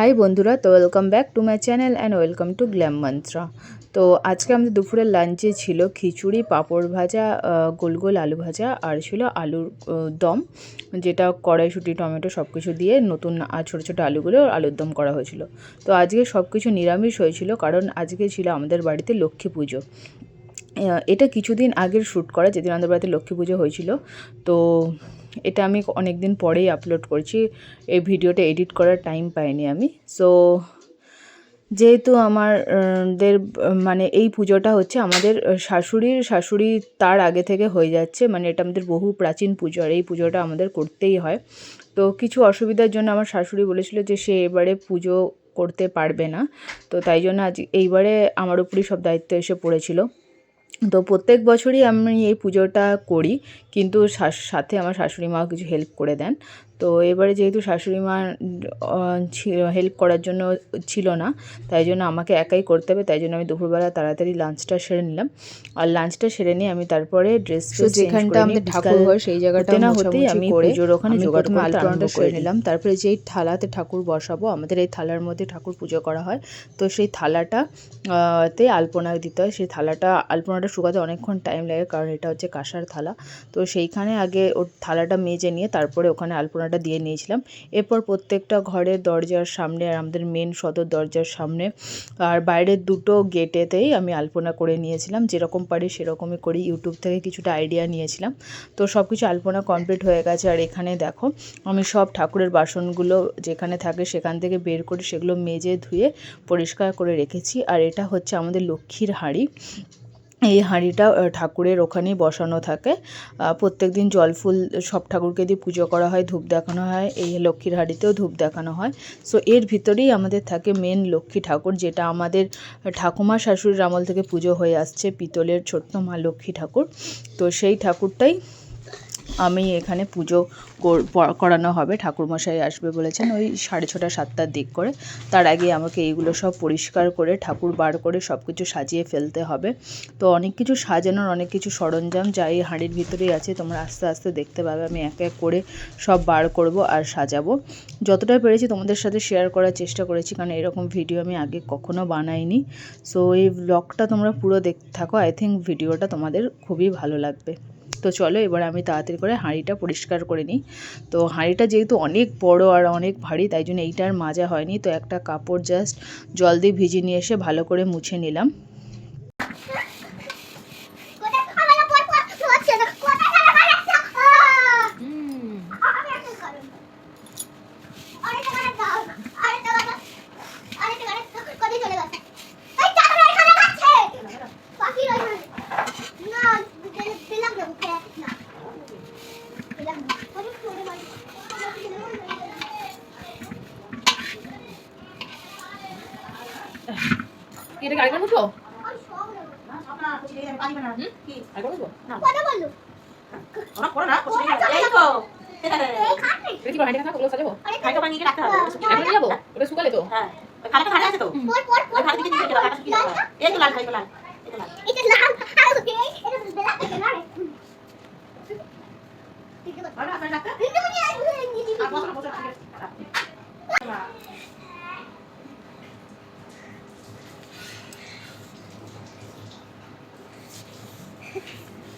High বন্ধুরা, তো welcome back to my channel and welcome to glam mantra তো আজকে আমাদের দুপুরের লাঞ্চে ছিল খিচুড়ি, পাঁপড় ভাজা গোল গোল আলু ভাজা আর ছিল আলুর দম, যেটা কড়াইশুঁটি, টমেটো সব কিছু দিয়ে নতুন ছোটো ছোটো আলুগুলো আলুর দম করা হয়েছিল। তো আজকে সব কিছু নিরামিষ হয়েছিল কারণ আজকে ছিল আমাদের বাড়িতে লক্ষ্মী পুজো। এটা কিছুদিন আগের শ্যুট করা, যেদিন আমাদের বাড়িতে লক্ষ্মী পুজো হয়েছিল। তো এটা আমি অনেক দিন পরেই আপলোড করছি। এই ভিডিওটা এডিট করার টাইম পাইনি আমি। সো যেহেতু আমার দের মানে এই পুজোটা হচ্ছে আমাদের শাশুড়ির, শাশুড়ি তার আগে থেকে হয়ে যাচ্ছে। মানে এটা আমাদের বহু প্রাচীন পুজো আর এই পুজোটা আমাদের করতেই হয়। তো কিছু অসুবিধার জন্য আমার শাশুড়ি বলেছিল যে সে এবারে পুজো করতে পারবে না। তো তাই জন্য আজ এইবারে আমার উপরই সব দায়িত্ব এসে পড়েছিল। তো প্রত্যেক বছরই আমি এই পুজোটা করি কিন্তু সাথে আমার শাশুড়ি মাও কিছু হেল্প করে দেন। তো এবারে যেহেতু শাশুড়ি মা হেল্প করার জন্য ছিল না তাই জন্য আমাকে একাই করতে হবে তাই জন্য আমি দুপুরবেলা তাড়াতাড়ি লাঞ্চটা সেরে নিলাম। আর লাঞ্চটা সেরে নিয়ে আমি তারপরে ড্রেস যেখানটা আমাদের ঠাকুর হয় সেই জায়গাটা না হতেই আমি পুজোর ওখানে জোগাড় আলপনাটা সেরে করে নিলাম তারপরে যেই থালাতে ঠাকুর বসাবো আমাদের এই থালার মধ্যে ঠাকুর পুজো করা হয় তো সেই থালাটা তে আলপনা দিতে হয় সেই থালাটা আলপনাটা শুকাতে অনেকক্ষণ টাইম লাগে, কারণ এটা হচ্ছে কাঁসার থালা। তো সেইখানে আগে ওর থালাটা মেজে নিয়ে তারপরে ওখানে আলপনাটা দিয়ে নিয়েছিলাম। এরপর প্রত্যেকটা ঘরের দরজার সামনে আর আমাদের মেন সদর দরজার সামনে আর বাইরের দুটো গেটেতেই আমি আলপনা করে নিয়েছিলাম। যেরকম পারি সেরকমই করি। ইউটিউব থেকে কিছুটা আইডিয়া নিয়েছিলাম। তো সব কিছু আলপনা কমপ্লিট হয়ে গেছে। আর এখানে দেখো, আমি সব ঠাকুরের বাসনগুলো যেখানে থাকে সেখান থেকে বের করে সেগুলো মেজে ধুয়ে পরিষ্কার করে রেখেছি। আর এটা হচ্ছে আমাদের লক্ষ্মীর হাঁড়ি। এই হাঁড়িটা ঠাকুরের ওখানেই বসানো থাকে। প্রত্যেক দিন জল, ফুল সব ঠাকুরকে দিয়ে পুজো করা হয়, ধূপ দেখানো হয়। এই লক্ষ্মীর হাঁড়িতেও ধূপ দেখানো হয়। সো এর ভিতরেই আমাদের থাকে মেন লক্ষ্মী ঠাকুর, যেটা আমাদের ঠাকুমা শাশুড়ির আমল থেকে পুজো হয়ে আসছে, পিতলের ছোট্ট মা লক্ষ্মী ঠাকুর। তো সেই ঠাকুরটাই আমি এখানে পুজো কর- করানো হবে। ঠাকুরমশাই আসবে বলেছেন ওই সাড়ে ছটা, সাতটার দিক করে। তার আগে আমাকে এইগুলো সব পরিষ্কার করে, ঠাকুর বার করে সব কিছু সাজিয়ে ফেলতে হবে। তো অনেক কিছু সাজানোর, অনেক কিছু সরঞ্জাম যা এই হাঁড়ির ভিতরেই আছে, তোমরা আস্তে আস্তে দেখতে পাবে। আমি এক এক করে সব বার করব আর সাজাবো। যতটা পেরেছি তোমাদের সাথে শেয়ার করার চেষ্টা করেছি, কারণ এরকম ভিডিও আমি আগে কখনো বানাইনি। সো এই ব্লগটা তোমরা পুরো দেখতে থাকো। আই থিঙ্ক ভিডিওটা তোমাদের খুবই ভালো লাগবে। তো চলো, এবার আমি তাড়াতাড়ি করে হাঁড়িটা পরিষ্কার করে নিই। তো হাঁড়িটা যেহেতু অনেক বড় আর অনেক ভারী, তাই জন্য এইটার মাজা হয়নি। তো একটা কাপড় জাস্ট জল দিয়ে ভিজিয়ে নিয়ে এসে ভালো করে মুছে নিলাম কোথায় খাবার পর পর হচ্ছে না কোথায় খাবার খাচ্ছে আমি একটা কারণ আরে তোমার দাও আরে তোমার আরে তোমার কোথায় চলে গেছে এই চাকরা এখানে খাচ্ছে পাখি রই না দিলাম দেবো না দিলাম না আমি ছোড়ে মারি কি এটা আরেকবার বুঝব আমি সব নেব কথা বলল এই তো এই খাটনি কি করে হাঁড়ি থাকা ওগুলো সাজাবো আরে খাইটা বানিয়ে রাখতে হবে এখন নিয়ে যাব ওটা শুকালে তো হ্যাঁ ওই খালিটা খালি আছে তো পর পর পর ওই খালি দিকে দিকে রাখা শুকিয়ে যাবে এই তো লাল খাই তো লাল এই তো লাল এটা লাল আর ওকে এটা বেলা থেকে না। রে ঠিক আছে আর আপনার রাখতে কিন্তু মনে হয় ইংরেজি আর বসো বসো ঠিক আছে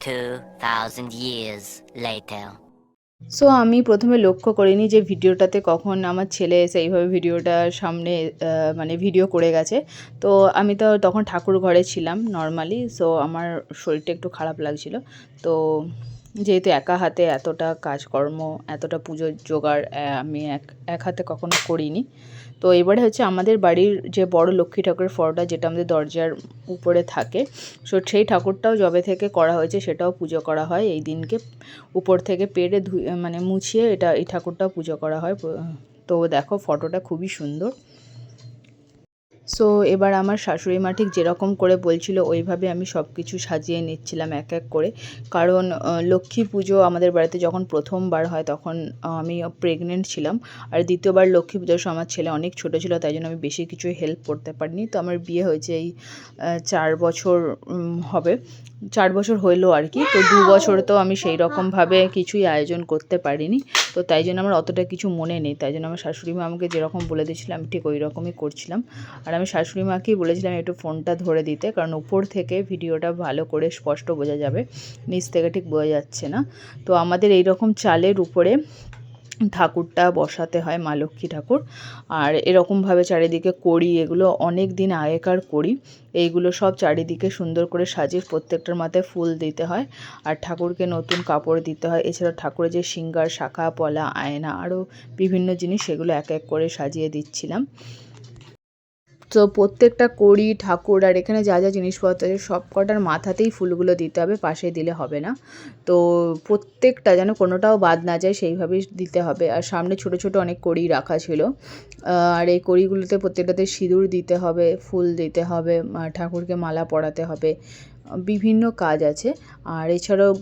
Two thousand years later. So আমি প্রথমে লক্ষ্য করিনি যে ভিডিওটাতে কখন আমার ছেলে এসে এইভাবে ভিডিওটা সামনে মানে ভিডিও করে গেছে। তো আমি তো তখন ঠাকুর ঘরে ছিলাম নর্মালি সো আমার শরীরটা একটু খারাপ লাগছিল। তো যেহেতু একা হাতে এতটা কাজকর্ম, এতটা পুজোর জোগাড় আমি এক এক হাতে কখনো করিনি। তো এবারে হচ্ছে আমাদের বাড়ির যে বড় লক্ষ্মী ঠাকুরের ফটোটা যেটা আমাদের দরজার উপরে থাকে সো সেই ঠাকুরটাও জবে থেকে করা হয়েছে সেটাও পুজো করা হয়। এই দিনকে উপর থেকে পেরে ধুয়ে মানে মুছিয়ে এটা, এই ঠাকুরটাও পুজো করা হয়। তো দেখো ফটোটা খুবই সুন্দর। সো এবার আমার শাশুড়ি মা ঠিক যেরকম করে বলছিল, ওইভাবে আমি সব কিছু সাজিয়ে নিচ্ছিলাম এক এক করে। কারণ লক্ষ্মী পুজো আমাদের বাড়িতে যখন প্রথমবার হয় তখন আমি প্রেগনেন্ট ছিলাম। আর দ্বিতীয়বার লক্ষ্মী পুজোর সময় আমার ছেলে অনেক ছোটো ছিল, তাই জন্য আমি বেশি কিছু হেল্প করতে পারিনি। তো আমার বিয়ে হয়েছে এই চার বছর হবে। চার বছর হইল আর কি। তো দু বছর তো আমি সেই রকমভাবে কিছুই আয়োজন করতে পারিনি। তো তাই জন্য আমার অতটা কিছু মনে নেই। তাই জন্য আমার শাশুড়ি মা আমাকে যেরকম বলে দিয়েছিল, আমি ঠিক ওই রকমই করছিলাম। আর আমি শাশুড়ি মাকেই বলেছিলাম একটু ফোনটা ধরে দিতে, কারণ উপর থেকে ভিডিওটা ভালো করে স্পষ্ট বোঝা যাবে, নিচ থেকে ঠিক বোঝা যাচ্ছে না। তো আমাদের এই রকম চালের উপরে ঠাকুরটা বসাতে হয় মা লক্ষ্মী ঠাকুর। আর এরকমভাবে চারিদিকে করি এগুলো অনেক দিন আগেকার করি এইগুলো সব চারিদিকে সুন্দর করে সাজিয়ে প্রত্যেকটার মাথায় ফুল দিতে হয়। আর ঠাকুরকে নতুন কাপড় দিতে হয় এছাড়া ঠাকুরের যে সিঙ্গার, শাখা, পলা, আয়না, আরও বিভিন্ন জিনিস সেগুলো এক এক করে সাজিয়ে দিচ্ছিলাম। তো প্রত্যেকটা কড়ি, ঠাকুর আর এখানে যা যা জিনিসপত্র আছে, সব কটার মাথাতেই ফুলগুলো দিতে হবে, পাশে দিলে হবে না। তো প্রত্যেকটা যেন কোনোটাও বাদ না যায়, সেইভাবেই দিতে হবে। আর সামনে ছোট ছোট অনেক কড়ি রাখা ছিল। আর এই কড়িগুলোতে প্রত্যেকটাতে সিঁদুর দিতে হবে, ফুল দিতে হবে ঠাকুরকে মালা পরাতে হবে, বিভিন্ন কাজ আছে। আর এছাড়াও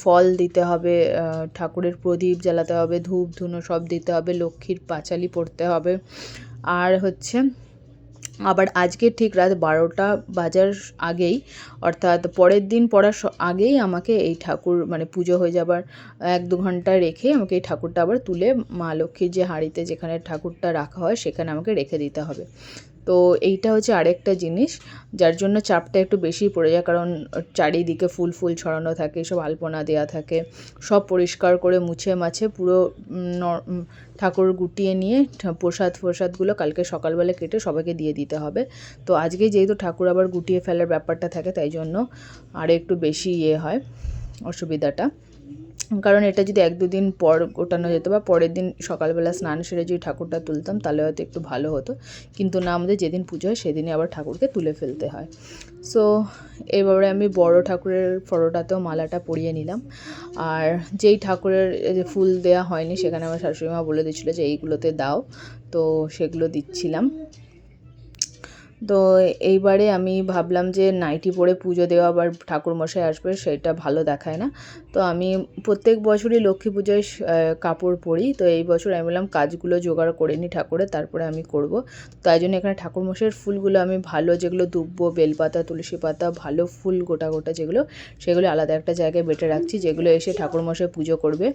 ফল দিতে হবে ঠাকুরের প্রদীপ জ্বালাতে হবে, ধূপ ধুনো সব দিতে হবে, লক্ষ্মীর পাঁচালি পড়তে হবে। আর হচ্ছে আবার আজকে ঠিক রাত বারোটা বাজার আগেই, অর্থাৎ পরের দিন পড়ার আগেই আমাকে এই ঠাকুর মানে পুজো হয়ে যাবার এক দু ঘণ্টা রেখে আমাকে এই ঠাকুরটা আবার তুলে মা লক্ষ্মীর যে হাঁড়িতে যেখানে ঠাকুরটা রাখা হয় সেখানে আমাকে রেখে দিতে হবে। তো এইটা হচ্ছে আরেকটা জিনিস, যার জন্য চাপটা একটু বেশি পড়ে যায়। কারণ চারিদিকে ফুল ফুল ছড়ানো থাকে, সব আলপনা দেওয়া থাকে, সব পরিষ্কার করে মুছে মাছে পুরো ঠাকুর গুটিয়ে নিয়ে প্রসাদ ফোসাদগুলো কালকে সকালবেলা কেটে সবাইকে দিয়ে দিতে হবে। তো আজকে যেহেতু ঠাকুর আবার গুটিয়ে ফেলার ব্যাপারটা থাকে, তাই জন্য আরও একটু বেশি ইয়ে হয় অসুবিধাটা। কারণ এটা যদি এক দুদিন পর গোটানো যেত বা পরের দিন সকালবেলা স্নান সেরে যদি ঠাকুরটা তুলতাম, তাহলে হয়তো একটু ভালো হতো। কিন্তু না, আমাদের যেদিন পুজো হয়, সেদিনই আবার ঠাকুরকে তুলে ফেলতে হয়। সো এবারে আমি বড় ঠাকুরের ফটোটাতেও মালাটা পরিয়ে নিলাম। আর যেই ঠাকুরের যে ফুল দেওয়া হয়নি, সেখানে আমার শাশুড়ি মা বলে দিচ্ছিল যে এইগুলোতে দাও। তো সেগুলো দিচ্ছিলাম। তো এইবারে আমি ভাবলাম যে নাইটি পরে পুজো দেওয়া আবার ঠাকুরমশাই আসবে, সেটা ভালো দেখায় না। তো আমি প্রত্যেক বছরই লক্ষ্মী পুজোয় কাপড় পরি। তো এই বছর আমি বললাম কাজগুলো জোগাড় করে নিই ঠাকুরের তারপরে আমি করব। তাই জন্য এখানে ঠাকুরমশাইয়ের ফুলগুলো আমি ভালো যেগুলো দুব্বো, বেলপাতা, তুলসী পাতা, ভালো ফুল গোটা গোটা যেগুলো, সেগুলো আলাদা একটা জায়গায় বেটে রাখছি, যেগুলো এসে ঠাকুরমশাই পুজো করবে।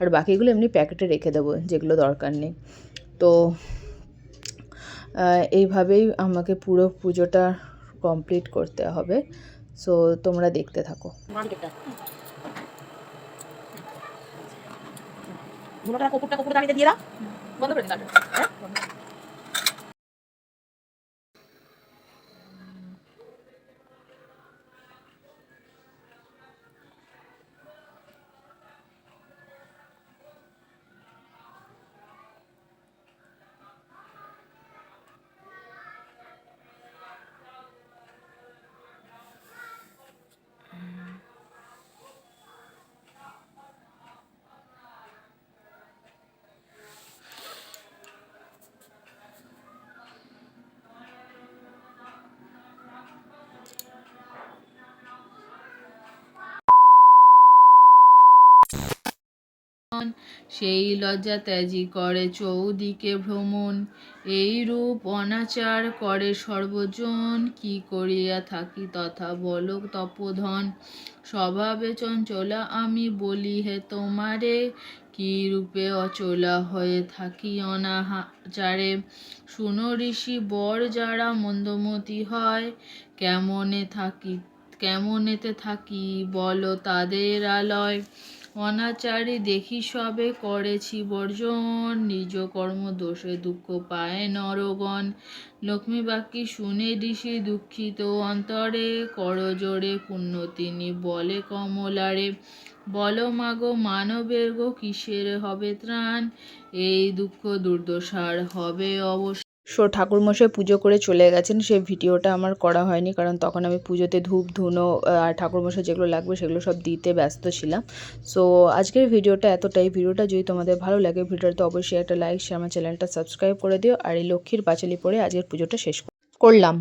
আর বাকিগুলো এমনি প্যাকেটে রেখে দেবো, যেগুলো দরকার নেই। তো এইভাবেই আমাকে পুরো পুজোটা কমপ্লিট করতে হবে। সো তোমরা দেখতে থাকো। দিয়ে দাও। বন্ধ করে সেই লজ্জা ত্যাজি করে চৌদিকে ভ্রমণ। এই রূপ অনাচার করে সর্বজন। কি করিয়া থাকি তথা বল তপোধন। স্বভাবে চঞ্চলা, আমি বলি হে তোমারে, কি রূপে অচলা হয়ে থাকি অনাচারে শুনো ঋষি, বর যারা মন্দমতি হয়, কেমনে থাকি, কেমনেতে থাকি বলো তাদের আলয়। অনাচারী দেখি সবে করেছি বর্জন। নিজ কর্ম দোষে দুঃখ পায় নরগণ। লক্ষ্মী বাক্যি শুনে ঋষি দুঃখিত। অন্তরে করজোড়ে পুণ্য তিনি বলে কমলারে। বল মাগো, মানবের গো কিসের হবে ত্রাণ? এই দুঃখ দুর্দশার হবে অবশ্য সো ঠাকুরমশাই পুজো করে চলে গেছেন, সে ভিডিওটা আমার করা হয়নি, কারণ তখন আমি পুজোতে ধূপ, ধুনো আর ঠাকুরমশাই যেগুলো লাগবে সেগুলো সব দিতে ব্যস্ত ছিলাম। সো, আজকের ভিডিওটা এতটাই। ভিডিওটা যদি তোমাদের ভালো লাগে, ভিডিওটা অবশ্যই একটা লাইক শেয়ার আমার চ্যানেলটা সাবস্ক্রাইব করে দিও, আর এই লক্ষ্মীর পাঁচালি পরে আজকের পুজোটা শেষ করলাম।